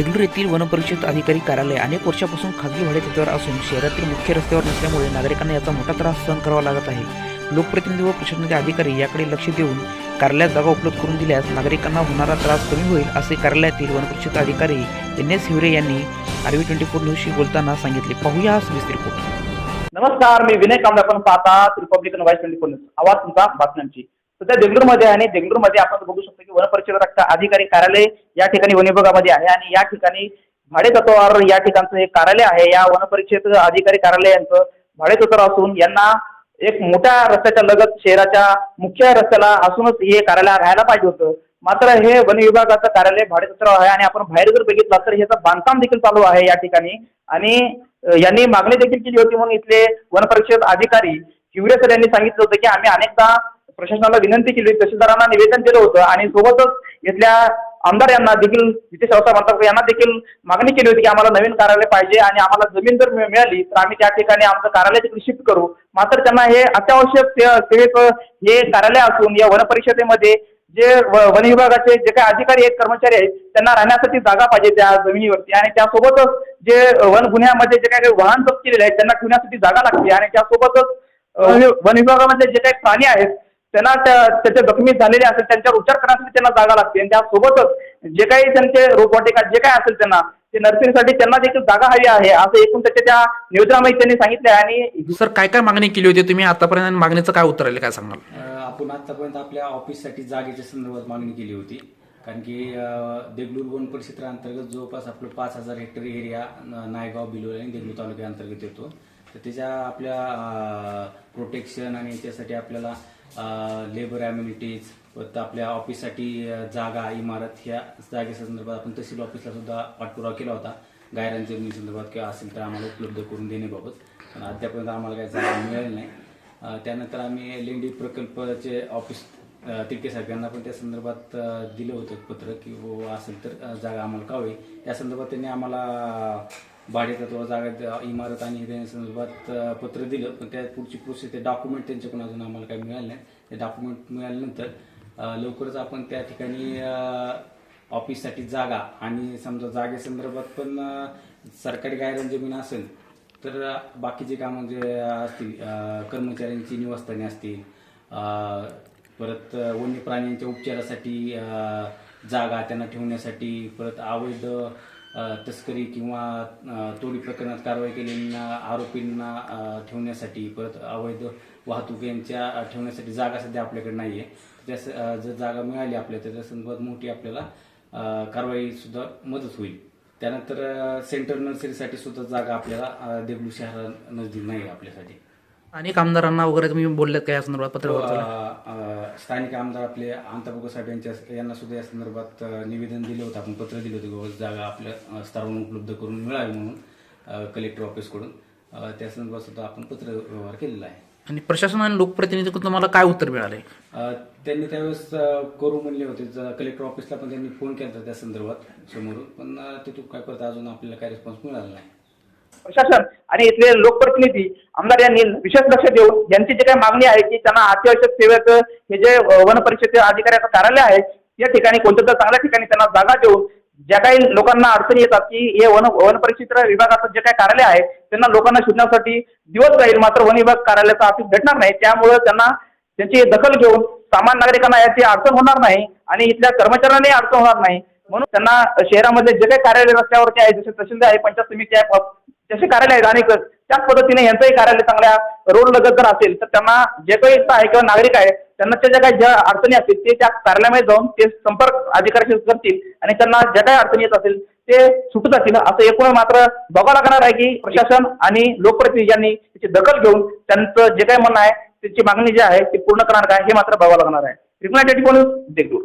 देगलूर येथील वनपरिषद अधिकारी कार्यालय अनेक वर्षापासून खाजगी भाडेतत्वावर असून शहरातील मुख्य रस्त्यावर नसल्यामुळे नागरिकांना याचा मोठा त्रास सहन करावा लागत आहे. लोकप्रतिनिधी व प्रशासनाचे अधिकारी याकडे लक्ष देऊन कार्यालयात जागा उपलब्ध करून दिल्यास नागरिकांना होणारा त्रास कमी होईल असे कार्यालयातील वनपरिषद अधिकारी एन एस हिवरे यांनी आरवी ट्वेंटी फोर न्यूजशी बोलताना सांगितले. पाहूया हा सविस्तर रिपोर्ट नमस्कार मी विनय कांबळे. आपण पाहतात republican voice twenty four news आवाज तुमचा बातम्यांची. सध्या देगलूरमध्ये आणि देगलूरमध्ये आपण बघू शकतो की वनपरिक्षेत्र अधिकारी कार्यालय या ठिकाणी वन विभागामध्ये आहे आणि या ठिकाणी भाडेतत्वावर या ठिकाणचं हे कार्यालय आहे. या वनपरिक्षेत अधिकारी कार्यालय यांचं भाडेतत्वावर असून यांना एक मोठ्या रस्त्याच्या लगत शहराच्या मुख्य रस्त्याला असूनच हे कार्यालय राहायला पाहिजे होतं. मात्र हे वन विभागाचं कार्यालय भाडेतत्वावर आहे आणि आपण बाहेर जर बघितलं तर ह्याचं बांधकाम देखील चालू आहे या ठिकाणी. आणि यांनी मागणी देखील केली होती म्हणून इथले वनपरिषद अधिकारी शिवरे सर यांनी सांगितलं होतं की आम्ही अनेकदा प्रशासनाला विनंती केली तहसीलदारांना निवेदन दिलं होतं आणि सोबतच इथल्या आमदार यांना देखील जिथे संस्था म्हणतात यांना देखील मागणी केली होती की आम्हाला नवीन कार्यालय पाहिजे आणि आम्हाला जमीन जर मिळ- मिळाली तर आम्ही त्या ठिकाणी आमचं कार्यालय तिकडे शिफ्ट करू. मात्र त्यांना हे अत्यावश्यक सेवेचं हे कार्यालय असून या वनपरिषदेमध्ये जे वन विभागाचे जे काही अधिकारी आहेत कर्मचारी आहेत त्यांना राहण्यासाठी जागा पाहिजे त्या जमिनीवरती आणि त्यासोबतच जे वन गुन्ह्यामध्ये जे काही वाहन जप्त केलेले आहेत त्यांना ठेवण्यासाठी जागा लागते आणि त्यासोबतच वन विभागामध्ये जे काही प्राणी आहेत त्यांना त्या- त्याचे जखमी झालेले असेल त्यांच्यावर उपचार करण्यासाठी त्यांना जागा लागते. आणि त्यासोबतच जे काही त्यांचे रोपवाटिका जे काही असेल त्यांना ते नर्सिंगसाठी त्यांना देखील जागा हवी आहे. असं एकूण त्याच्या त्या नियोजनामध्ये त्यांनी सांगितले आहे आणि सर काय काय मागणी केली होती तुम्ही? आतापर्यंत मागणीचं काय उत्तर आले? काय सांगाल आपण आतापर्यंत आपल्या ऑफिससाठी जागेच्या संदर्भात मागणी केली होती. कारण की देगलूर वन परिक्षेत्राअंतर्गत जवळपास आपलं पाच हजार हेक्टर एरिया नायगाव बिलोली आणि देगलूर तालुक्याअंतर्गत येतो. तर त्याच्या आपल्या प्रोटेक्शन आणि त्यासाठी आपल्याला लेबर ॲम्युनिटीज परत आपल्या ऑफिससाठी जागा इमारत ह्या जागेच्या संदर्भात आपण तहसील ऑफिसला सुद्धा पाठपुरावा केला होता. गायरान जमिनी संदर्भात किंवा असेल तर आम्हाला उपलब्ध करून देण्याबाबत. पण अद्यापर्यंत आम्हाला काही जागा मिळाली नाही. त्यानंतर आम्ही लेंडी प्रकल्पाचे ऑफिस तिडके साहेबांना पण त्या संदर्भात दिलं होतं पत्र की हो असेल तर जागा आम्हाला का या संदर्भात त्यांनी आम्हाला भाडेतत्व जागा द- इमारत आणि संदर्भात पत्र दिलं. पण त्या पुढची प्रोसेस ते डॉक्युमेंट त्यांच्याकडून अजून आम्हाला काही मिळालं नाही. ते डॉक्युमेंट मिळाल्यानंतर लवकरच आपण त्या ठिकाणी ऑफिससाठी जागा आणि समजा जागेसंदर्भात पण सरकारी गायरन जमीन असेल तर बाकीचे कामं जे असतील कर्मचाऱ्यांची निवासस्थाने असतील परत वन्य प्राण्यांच्या उपचारासाठी जागा त्यांना ठेवण्यासाठी परत अवैध तस्करी किंवा तोडी प्रकरणात कारवाई केलेल्या आरोपींना ठेवण्यासाठी परत अवैध वाहतूक यांच्या ठेवण्यासाठी जागा सध्या आपल्याकडे नाही आहे त्या जर जागा मिळाली आपल्या तर संदर्भात मोठी आपल्याला कारवाईसुद्धा कारवाई सुद्धा मदत होईल. त्यानंतर सेंटर नर्सरीसाठी सुद्धा जागा आपल्याला देगलू शहरा नजदीक नाही आहे आपल्यासाठी. अनेक आमदारांना वगैरे तुम्ही बोललेत का या संदर्भात पत्र अ, अ, स्थानिक आमदार आपले अंताबुका साहेब यांच्या यांना सुद्धा या संदर्भात अ, निवेदन दिलं होतं. आपण पत्र दिलं होतं की बाबा जागा आपल्या अ, स्तरावरून उपलब्ध करून मिळावी म्हणून अ, कलेक्टर ऑफिसकडून. अ, त्या संदर्भात सुद्धा आपण पत्र व्यवहार केलेला आहे. आणि प्रशासन आणि लोकप्रतिनिधीकडून तुम्हाला काय उत्तर मिळाले? अ, त्यांनी त्यावेळेस अ, करू म्हणले होते. ज- कलेक्टर ऑफिसला पण त्यांनी फोन केला होता त्या संदर्भात समोरून. पण अ, तिथून काय करता अजून आपल्याला काय रिस्पॉन्स मिळाला नाही. प्रशासन आणि इथले लोकप्रतिनिधी आमदार यांनी विशेष लक्ष देऊन यांची जी काही मागणी आहे की त्यांना अत्यावश्यक सेवेचं हे जे वन परिषद अधिकाऱ्याचं कार्यालय आहे या ठिकाणी कोणत्या तर चांगल्या ठिकाणी त्यांना जागा देऊन ज्या काही लोकांना अडचणी येतात की हे वन वन परिक्षेत्र विभागाचं जे काही कार्यालय आहे त्यांना लोकांना शोधण्यासाठी दिवस जाईल मात्र वन विभाग कार्यालयाचा ऑफिस भेटणार नाही. त्यामुळे त्यांना त्यांची दखल घेऊन सामान्य नागरिकांना याची अडचण होणार नाही आणि इथल्या कर्मचाऱ्यांनाही अडचण होणार नाही. म्हणून त्यांना शहरामध्ये जे काही कार्यालय रस्त्यावरती आहे जसे तहसीलदार आहे पंचायत समिती आहे जसे कार्यालय आहेत. आणि त्याच पद्धतीने यांचंही कार्यालय चांगल्या रोड लगत जर असेल तर त्यांना जे काही आहे किंवा नागरिक आहे त्यांना त्या ज्या काही ज्या अडचणी असतील ते त्या कार्यालयामध्ये जाऊन ते संपर्क अधिकाऱ्याशी करतील आणि त्यांना ज्या काही अडचणी येत असेल ते सुटत जातील असं एकूण मात्र बघावं लागणार आहे की प्रशासन आणि लोकप्रतिनिधी यांनी त्याची दखल घेऊन त्यांचं जे काही म्हणणं आहे त्याची मागणी जी आहे ती पूर्ण करणार काय हे मात्र बघावं लागणार आहे. Reply telephone Degloor.